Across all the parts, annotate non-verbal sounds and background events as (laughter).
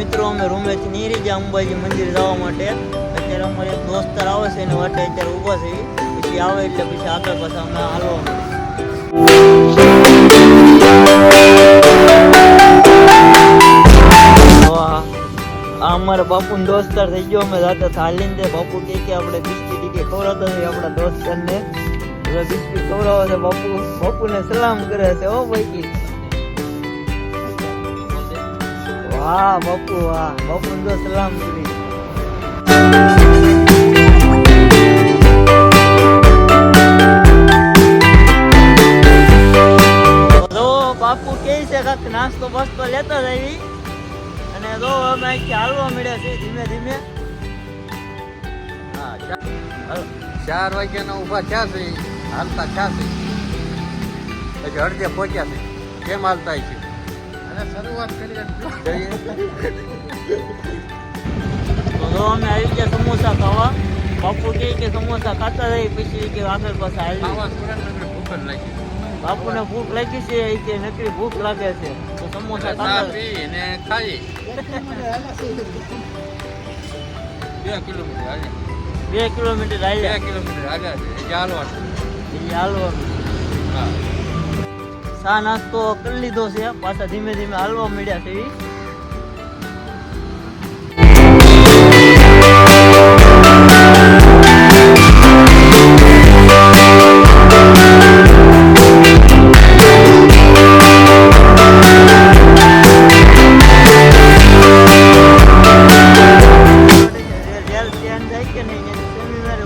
મિત્રો, અમે રૂમેથી નીકળી ગયા, અંબાજી મંદિર જવા માટે. અત્યારે અમારે એક દોસ્તાર આવે છે, એની વાટે અત્યારે ઊભા છે પછી આવે એટલે પછી આગળ પાછા અમે હાલવા તો આ આ અમારા બાપુનો દોસ્તાર થઈ ગયો, અમે જાતા હાલીને તે બાપુ કહે કે આપણે બિસ્કીટ કે ખવડાવતા હોય આપણા દોસ્તારને હવે બિસ્કીટ ખવડાવે છે બાપુ. બાપુને સલામ કરે છે ઓ ભાઈ વાહ બાપુ વાહ બાપુ તો સલામ કરી. બાપુ કે છે કાક નાસ્તો બસ્તો લેતા જઈ અને તો અમે અહીંથી હાલવા મળ્યા છે ધીમે ધીમે. હા ચાર વાગ્યાના ઊભા થયા છે. હાલતા થયા છે. પછી અડધે પહોંચ્યા છે. કેમ હાલતા છે અને શરૂઆત કરી અમે આવી ગયા સમોસા ખાવા. બાપુ કે સમોસા ખાતા રહી પછી કે આગળ પાસે આવી. ખાવા ભૂખ લાગી બાપુને ભૂખ લાગી છે એ કે નકરી ભૂખ લાગે છે. તો સમોસા ખાતા. ખાઈ બે કિલોમીટર બે કિલોમીટર બે હાલ્યા કિલોમીટર એ ચાલવાનું હા. ચા નાસ્તો કરી લીધો છે. પાછા ધીમે ધીમે હાલવા મળ્યા છે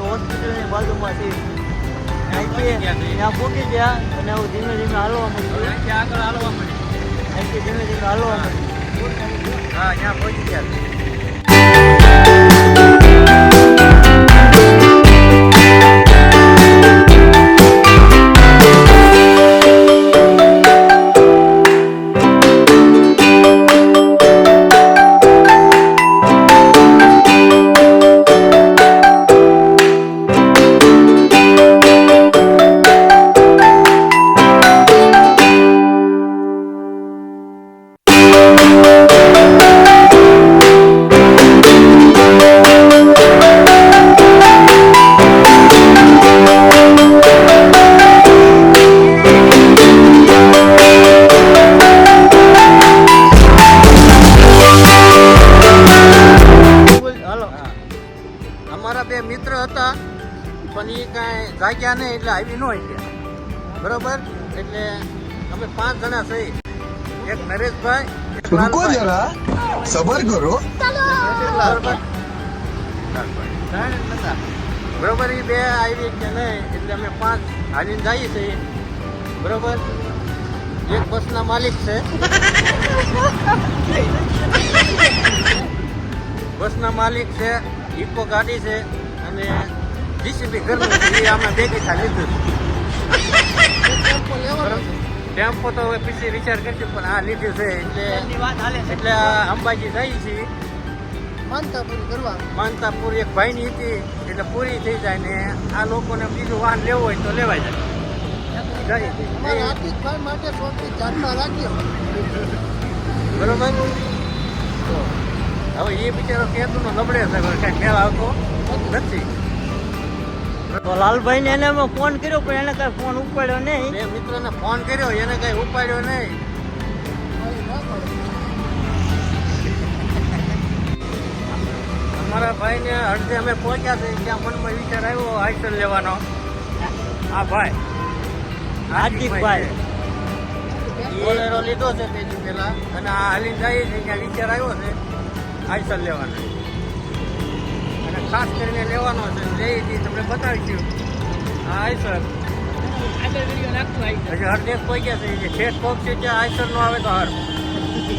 હોસ્પિટલની બાજુમાં છે. અહીંથી ત્યાં પૂકી ગયા અને હવે ધીમે ધીમે હાલવા મળ્યું અહીંથી આગળ હાલવા મળી અહીંથી ધીમે ધીમે હાલવા મળ્યું હા ત્યાં પહોંચી ગયા. અને એ કાંઈ જાગ્યા નહીં એટલે આવી ન એટલે બરોબર? એટલે અમે પાંચ જણા સહી. એક નરેશભાઈ રૂકો જરા. સબર કરો. બરોબર? એ બે આવી કે નહીં એટલે અમે પાંચ હાલીને જઈએ છીએ. બરોબર? એક બસના માલિક છે. બસના માલિક છે ઇકો ગાડી છે અને જીસીબી છે એ અમે બે થા લીધું? ટેમ્પો તો હવે પછી વિચાર કરશું પણ આ લીધું છે એટલે છે. એટલે અંબાજી જઈએ છીએ માનતા પૂરી કરવા. માનતા પૂરી એક ભાઈની હતી એટલે પૂરી થઈ જાય ને આ લોકોને બીજું વાહન લેવું હોય તો લેવાય જાય. બરોબર? હવે એ બિચારો કેતુનો લબડે છે હવે કાંઈ મેળ આવતો નથી. તો લાલભાઈ ને એને ફોન કર્યો પણ એને કઈ ફોન ઉપાડ્યો નહીં. બે મિત્રોને ફોન કર્યો એને કઈ ઉપાડ્યો નહીં. અમારા ભાઈને અડધે અમે પહોંચ્યા છે ત્યાં મનમાં વિચાર આવ્યો હાઇસલ લેવાનો. હા ભાઈ. હાર્દિકભાઈ. બોલેરો લીધો છે દી પહેલા. અને આ હાલીને જઈએ છે ત્યાં વિચાર આવ્યો છે હાઇસલ લેવાનો. ખાસ કરીને લેવાનો છે. લઈ તમને બતાવીશું. હા સર હજી હરદેશ પહોંચ્યા છે. જે ઠેઠ પહોંચશે ત્યાં આઈસર નો આવે તો હર.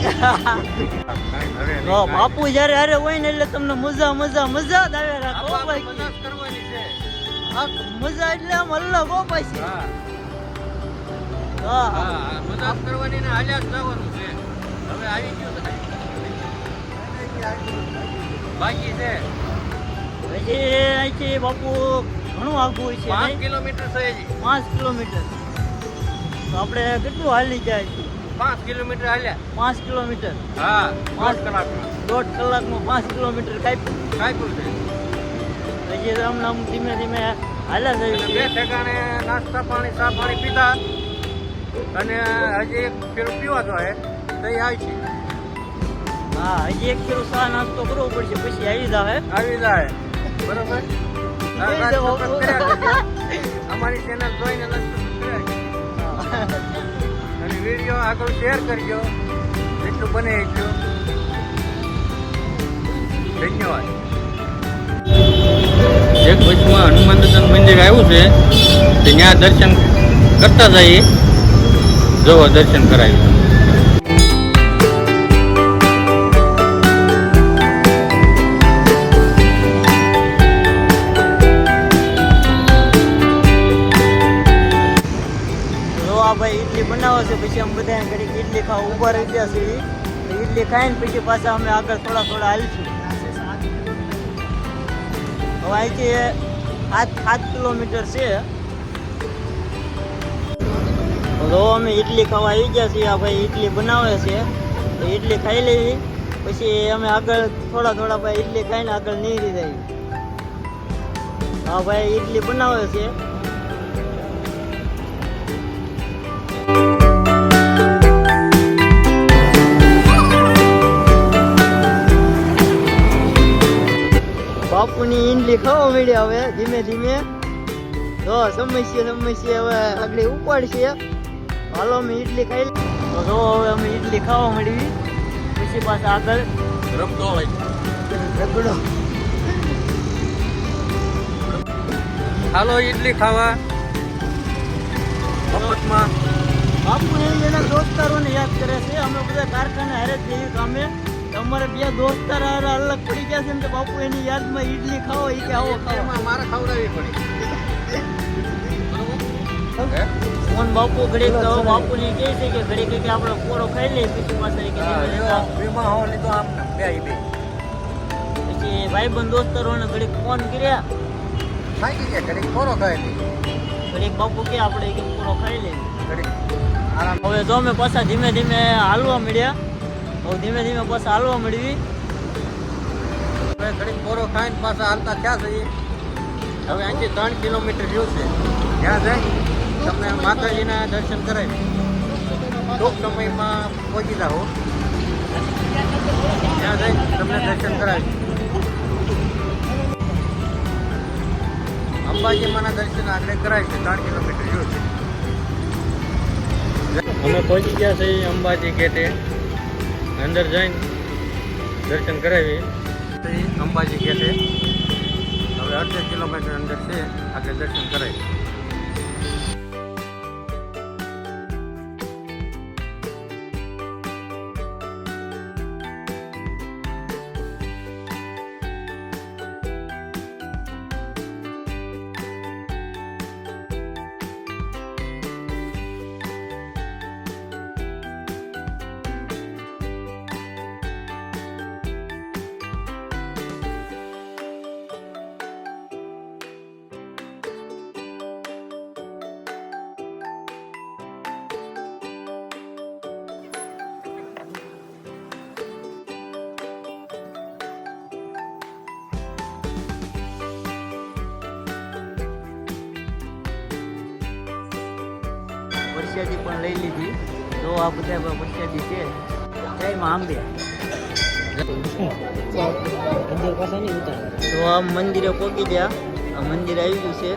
(laughs) બાપુ જયારે હારે હોય ને એટલે તમને મજા મજા મજા જ આવે. રાખો ભાઈ. મજાક કરવાની છે. આ મજા એટલે આમ અલગ હો પછી. હા. હા. હા કરવાની ને હાલ્યા જ જવાનું છે. હવે આવી ગયું બાકી છે. પછી અહીંથી બાપુ ઘણું આઘું છે પાંચ કિલોમીટર છે હજી. પાંચ કિલોમીટર. તો આપણે કેટલું હાલી જાય છે? પાંચ કિલોમીટર હાલ્યા. પાંચ કિલોમીટર. હા પાંચ કલાકમાં. દોઢ કલાકમાં પાંચ કિલોમીટર કાપ્યું. કાપ્યું છે. હજી તો આમ ધીમે ધીમે હાલ્યા જઈએ બે ઠેકાણે નાસ્તા પાણી ચા પાણી પીધા અને હજી એક પેલું પીવા જોઈએ તો એ આવી છે. હા હજી એક કિલો ચા નાસ્તો કરવો પડશે પછી આવી જાવે આવી જાય બરોબર. અમારી ચેનલ જોઈને અને વીડિયો આગળ શેર કરજો. જેટલું બને એટલું. ધન્યવાદ. એક વચમાં હનુમાન દર્શન મંદિર આવ્યું છે ત્યાં દર્શન કરતા જઈએ. જવો દર્શન કરાવી બનાવે છે પછી અમે બધા ઘડીક ઇડલી ખાવા ઊભા રહી ગયા છે તો ઇડલી ખાઈને પછી પાછા અમે આગળ થોડા થોડા હાલશું હવે અહીંથી સાત સાત કિલોમીટર છે તો અમે ઇડલી ખાવા આવી ગયા છીએ આ ભાઈ ઇડલી બનાવે છે તો ઇડલી ખાઈ લેવી પછી અમે આગળ થોડા થોડા ભાઈ ઇડલી ખાઈને આગળ નીકળી જઈએ હા ભાઈ ઇડલી બનાવે છે બાપુની ઈંડલી ખાવા મળી હવે? ધીમે ધીમે? તો સમસ્યા સમસ્યા હવે આગળ ઉપાડશે. હાલો અમે ઈડલી ખાઈ. તો જો હવે અમે ઈડલી ખાવા મળી પછી પાછા આગળ રમતો હોય. રગડો. હાલો ઈડલી ખાવા. મફતમાં બાપુ એના દોસ્તારોને યાદ કરે છે. અમે બધા કારખાને હારે જ જઈએ કામે અમારે બે દોસ્તાર હારે અલગ પડી ગયા છે ને તો બાપુ એની યાદમાં ઈડલી ખાવો ઈ કે આવો ખાવા મારે ખવડાવવી પડી? ફોન બાપુ ઘડીક તો કહે છે કે ઘડીક કે આપણે ખાઈ લઈએ પછી પાછા કે હા, ધીમે એવા ધીમે વીમા હોવા લીધો આમ બે બે. પછી ભાઈબંધ દોસ્તારોને ઘડીક ફોન કર્યા. ગયા ઘડીક ખાય નહીં ઘડીક બાપુ કે આપણે કે ખાઈ લે. ઘડીક. હવે જો અમે પાછા ધીમે ધીમે હાલવા મળ્યા. હવે ધીમે ધીમે બસ હાલવા મળવી હવે ઘડીક ખોરો ખાઈને પાછા હાલતા થયા છીએ. હવે અહીંથી ત્રણ કિલોમીટર રહ્યું છે. ત્યાં જઈ તમને માતાજીના દર્શન કરાવી ટૂંક સમયમાં પહોંચી જાઓ. ત્યાં જઈ તમને દર્શન કરાવી અંબાજીમાંના દર્શન આગળ કરાય છે ત્રણ કિલોમીટર જેવું છે. અમે પહોંચી ગયા છીએ અંબાજી ગેટે. અંદર જઈને દર્શન કરાવી અંબાજી ગેટે હવે અડધે કિલોમીટર અંદર છે આપણે દર્શન કરાવી પ્રસાદી પણ લઈ લીધી. તો આ બધા પણ છે. જય માં આંબે. તો આ મંદિરે પહોંચી ગયા. આ મંદિર આવી ગયું છે.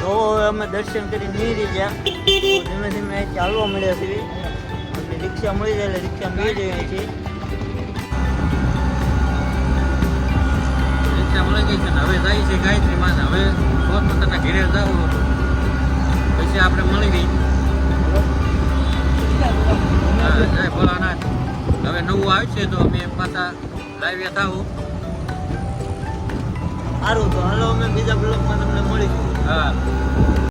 તો અમે દર્શન કરી નીકળી ગયા. ધીમે ધીમે ચાલવા મળ્યા છે એટલે રિક્ષા મળી જાય એટલે રિક્ષા મળી જઈએ છીએ રિક્ષા મળી ગઈ છે હવે જાય છે ગાયત્રી માં હવે પોતપોતાના ઘેરે જવું પછી આપણે મળી ગઈ જય ભોળાનાથ હવે નવું આવશે તો અમે પાછા લાઈવ થાવું સારું તો હાલો અમે બીજા બ્લોકમાં તમને મળીશું હા